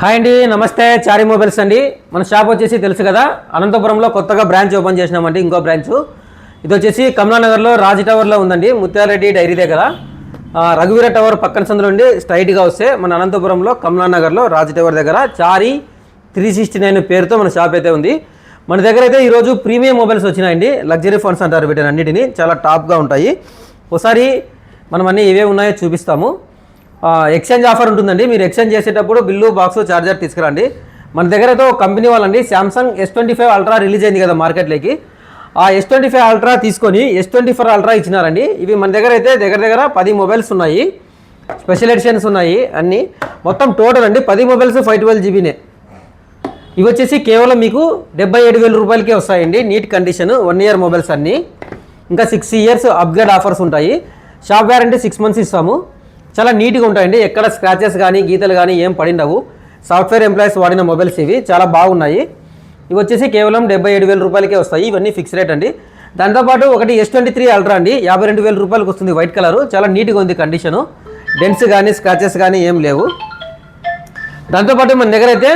Hi అండి నమస్తే. చారీ mobiles అండి. మన షాప్ వచ్చేసి తెలుసు కదా అనంతపురంలో కొత్తగా బ్రాంచ్ ఓపెన్ చేసినామండి ఇంకో బ్రాంచ్. ఇది వచ్చేసి కమలానగర్లో రాజ్ టవర్లో ఉందండి ముత్యారెడ్డి డైరీ దగ్గర రఘువీర టవర్ పక్కన సందులో ఉండి స్ట్రైట్గా వస్తే మన అనంతపురంలో కమలానగర్లో రాజ్ టవర్ దగ్గర చారీ త్రీ సిక్స్టీ నైన్ పేరుతో మన షాప్ అయితే ఉంది. మన దగ్గర అయితే ఈరోజు ప్రీమియం మొబైల్స్ వచ్చినాయండి. లగ్జరీ ఫోన్స్ అంటారు వీటిని అన్నిటిని. చాలా టాప్గా ఉంటాయి. ఒకసారి మనం అన్నీ ఏవే ఉన్నాయో చూపిస్తాము. ఎక్స్చేంజ్ ఆఫర్ ఉంటుందండి. మీరు ఎక్స్చేంజ్ చేసేటప్పుడు బిల్లు బాక్స్ చార్జర్ తీసుకురండి. మన దగ్గర అయితే ఒక కంపెనీ వాళ్ళండి Samsung S twenty five ultra release అయింది కదా మార్కెట్లోకి ఆ ఎస్ ట్వంటీ ఫైవ్ అల్ట్రా తీసుకొని ఎస్ ట్వంటీ ఫోర్ అల్ట్రా ఇచ్చినారండి. ఇవి మన దగ్గర అయితే దగ్గర దగ్గర పది మొబైల్స్ ఉన్నాయి. స్పెషల్ ఎడిషన్స్ ఉన్నాయి అన్నీ. మొత్తం టోటల్ అండి పది మొబైల్స్ ఫైవ్ ట్వెల్వ్ జీబీనే ఇవి వచ్చేసి కేవలం మీకు డెబ్బై ఏడు వేల రూపాయలకే వస్తాయండి. Neat condition one year mobiles అన్నీ. ఇంకా సిక్స్ ఇయర్స్ అప్గ్రేడ్ ఆఫర్స్ ఉంటాయి. షాప్ వ్యారంటీ సిక్స్ మంత్స్ ఇస్తాము. చాలా నీట్గా ఉంటాయండి. ఎక్కడ స్క్రాచెస్ కానీ గీతలు కానీ ఏం పడినవు సాఫ్ట్వేర్ ఎంప్లాయీస్ వాడిన మొబైల్స్ ఇవి. చాలా బాగున్నాయి. ఇవి వచ్చేసి కేవలం డెబ్బై ఏడు వేల రూపాయలకే వస్తాయి. ఇవన్నీ ఫిక్స్ రేట్ అండి. దాంతోపాటు ఒకటి ఎస్ ట్వంటీ త్రీ అల్ట్రా అండి. యాభై రెండు వేల రూపాయలకు వస్తుంది వైట్ కలర్ చాలా నీట్గా ఉంది కండిషను డెన్స్ కానీ స్క్రాచెస్ కానీ ఏం లేవు. దాంతోపాటు మన దగ్గర అయితే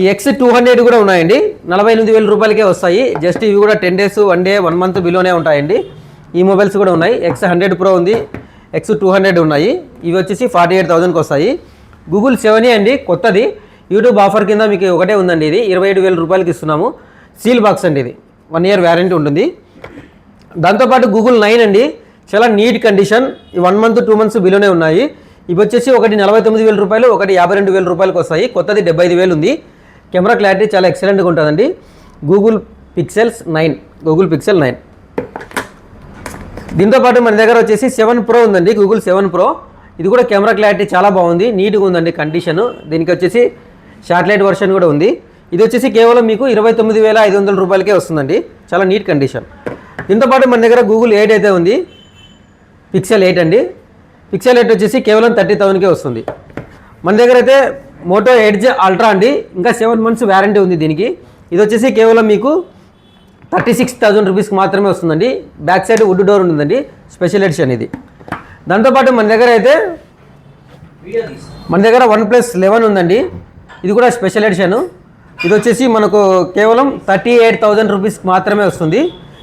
ఈ ఎక్స్ టూ హండ్రెడ్ కూడా ఉన్నాయండి. నలభై ఎనిమిది వేల రూపాయలకే వస్తాయి. జస్ట్ ఇవి కూడా ten days one day one month బిలోనే ఉంటాయండి. ఈ మొబైల్స్ కూడా ఉన్నాయి. ఎక్స్ హండ్రెడ్ ప్రో ఉంది. ఎక్స్ టూ హండ్రెడ్ ఉన్నాయి. ఇవి వచ్చేసి ఫార్టీ ఎయిట్ థౌసండ్కి వస్తాయి. గూగుల్ సెవెన్ అండి కొత్తది. యూట్యూబ్ ఆఫర్ కింద మీకు ఒకటే ఉందండి ఇది. ఇరవై ఏడు వేల రూపాయలకి ఇస్తున్నాము. సీల్ బాక్స్ అండి ఇది. వన్ ఇయర్ వ్యారంటీ ఉంటుంది. దాంతోపాటు గూగుల్ నైన్ అండి. చాలా నీట్ కండిషన్ ఈ వన్ మంత్ టూ మంత్స్ బిలోనే ఉన్నాయి. ఇవి వచ్చేసి ఒకటి నలభై తొమ్మిది వేల రూపాయలు ఒకటి యాభై రెండు వేల రూపాయలకు వస్తాయి. కొత్తది డెబ్బై ఐదు వేలు ఉంది. కెమెరా క్లారిటీ చాలా ఎక్సలెంట్గా ఉంటుందండి. Google pixels nine Google pixel nine దీంతోపాటు మన దగ్గర వచ్చేసి సెవెన్ ప్రో ఉందండి గూగుల్ సెవెన్ ప్రో. ఇది కూడా కెమెరా క్లారిటీ చాలా బాగుంది నీట్గా ఉందండి కండిషన్. దీనికి వచ్చేసి శాటిలైట్ వర్షన్ కూడా ఉంది. ఇది వచ్చేసి కేవలం మీకు ఇరవై తొమ్మిది వేల ఐదు వందల రూపాయలకే వస్తుందండి చాలా నీట్ కండిషన్. దీంతోపాటు మన దగ్గర గూగుల్ ఎయిట్ అయితే ఉంది పిక్సెల్ ఎయిట్ అండి. పిక్సెల్ ఎయిట్ వచ్చేసి కేవలం థర్టీ థౌసండ్కే వస్తుంది. మన దగ్గర అయితే మోటో ఎడ్జ్ అల్ట్రా అండి ఇంకా సెవెన్ మంత్స్ వ్యారంటీ ఉంది దీనికి. ఇది వచ్చేసి కేవలం మీకు థర్టీ సిక్స్ థౌసండ్ రూపీస్కి మాత్రమే వస్తుందండి. బ్యాక్ సైడ్ వుడ్ డోర్ ఉంటుందండి. స్పెషల్ ఎడిషన్ ఇది. దాంతోపాటు మన దగ్గర అయితే మన దగ్గర వన్ ప్లస్ లెవెన్ ఉందండి. ఇది కూడా స్పెషల్ ఎడిషన్. ఇది వచ్చేసి మనకు కేవలం థర్టీ ఎయిట్ థౌజండ్ రూపీస్కి మాత్రమే వస్తుంది.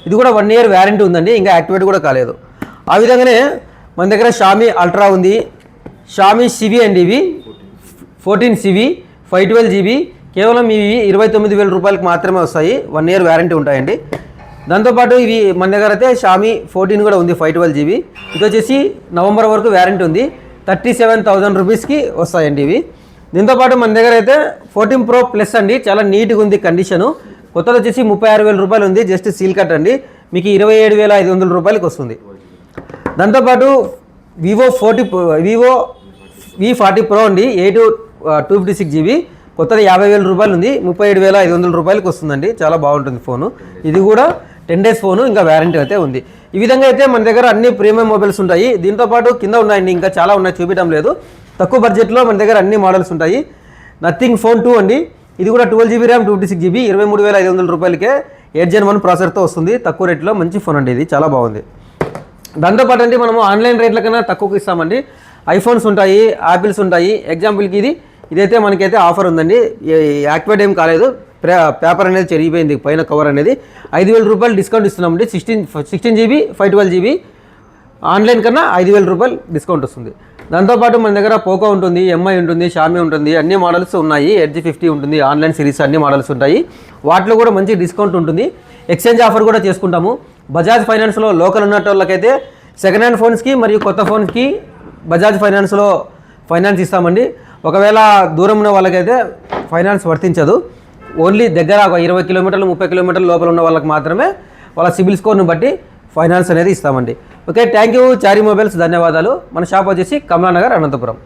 ఇది కూడా వన్ ఇయర్ వ్యారంటీ ఉందండి. ఇంకా యాక్టివేట్ కూడా కాలేదు. ఆ విధంగానే మన దగ్గర షామీ అల్ట్రా ఉంది. షామీ సివి అండి ఇవి. Fourteen CV five twelve GB కేవలం ఇవి ఇరవై తొమ్మిది వేల రూపాయలకు మాత్రమే వస్తాయి. వన్ ఇయర్ వ్యారంటీ ఉంటాయండి. దాంతోపాటు ఇవి మన దగ్గర అయితే షామీ ఫోర్టీన్ కూడా ఉంది ఫైవ్ ట్వెల్వ్ జీబీ ఇది వచ్చేసి నవంబర్ వరకు వ్యారంటీ ఉంది. థర్టీ సెవెన్ థౌజండ్ రూపీస్కి వస్తాయండి ఇవి. దీంతోపాటు మన దగ్గర అయితే ఫోర్టీన్ ప్రో ప్లస్ అండి. చాలా నీట్గా ఉంది కండిషను కొత్తది వచ్చేసి ముప్పై ఆరు వేల రూపాయలు ఉంది. జస్ట్ సీల్ కట్ అండి. మీకు ఇరవై ఏడు వేల ఐదు వందల రూపాయలకి వస్తుంది. దాంతోపాటు Vivo forty Vivo V forty pro అండి. Eight two fifty six GB కొత్తది యాభై వేల రూపాయలు ఉంది ముప్పై ఏడు వేల ఐదు వందల రూపాయలకి వస్తుందండి. చాలా బాగుంటుంది ఫోను. ఇది కూడా టెన్ డేస్ ఫోను ఇంకా వ్యారంటీ అయితే ఉంది. ఈ విధంగా అయితే మన దగ్గర అన్ని ప్రీమియం మొబైల్స్ ఉంటాయి. దీంతోపాటు కింద ఉన్నాయండి ఇంకా చాలా ఉన్నాయి చూపించడం లేదు. తక్కువ బడ్జెట్లో మన దగ్గర అన్ని మోడల్స్ ఉంటాయి. నథింగ్ ఫోన్ టూ అండి. ఇది కూడా twelve GB RAM twenty six GB ఇరవై మూడు వేల ఐదు వందల రూపాయలకే ఎయిట్ జెన్ వన్ ప్రాసెసర్తో వస్తుంది. తక్కువ రేట్లో మంచి ఫోన్ అండి ఇది. చాలా బాగుంది. దాంతోపాటు అండి మనము ఆన్లైన్ రేట్ల కన్నా తక్కువకి ఇస్తామండి. ఐఫోన్స్ ఉంటాయి యాపిల్స్ ఉంటాయి. ఎగ్జాంపుల్కి ఇది ఇదైతే మనకైతే ఆఫర్ ఉందండి. యాక్టివేట్ ఏం కాలేదు. పేపర్ అనేది చెరిగిపోయింది. పైన కవర్ అనేది ఐదు వేల రూపాయలు డిస్కౌంట్ ఇస్తున్నామండి. Sixteen sixteen GB five twelve GB. Online కన్నా ఐదు వేల రూపాయలు డిస్కౌంట్ వస్తుంది. దాంతోపాటు మన దగ్గర పోకో ఉంటుంది ఎంఐ ఉంటుంది షామీ ఉంటుంది. అన్ని మోడల్స్ ఉన్నాయి. ఎడ్జి ఫిఫ్టీ ఉంటుంది. ఆన్లైన్ సిరీస్ అన్ని మోడల్స్ ఉంటాయి. వాటిలో కూడా మంచి డిస్కౌంట్ ఉంటుంది. ఎక్స్చేంజ్ ఆఫర్ కూడా చేసుకుంటాము. బజాజ్ ఫైనాన్స్లో లోకల్ ఉన్న వాళ్ళకైతే సెకండ్ హ్యాండ్ ఫోన్స్కి మరియు కొత్త ఫోన్స్కి బజాజ్ ఫైనాన్స్లో ఫైనాన్స్ ఇస్తామండి. ఒకవేళ దూరం ఉన్న వాళ్ళకైతే ఫైనాన్స్ వర్తించదు. ఓన్లీ దగ్గర ఒక ఇరవై కిలోమీటర్లు ముప్పై కిలోమీటర్ల లోపల ఉన్న వాళ్ళకి మాత్రమే వాళ్ళ సిబిల్ స్కోర్ను బట్టి ఫైనాన్స్ అనేది ఇస్తామండి. Okay thank you Chari mobiles ధన్యవాదాలు. మన షాప్ వచ్చేసి కమలానగర్ అనంతపురం.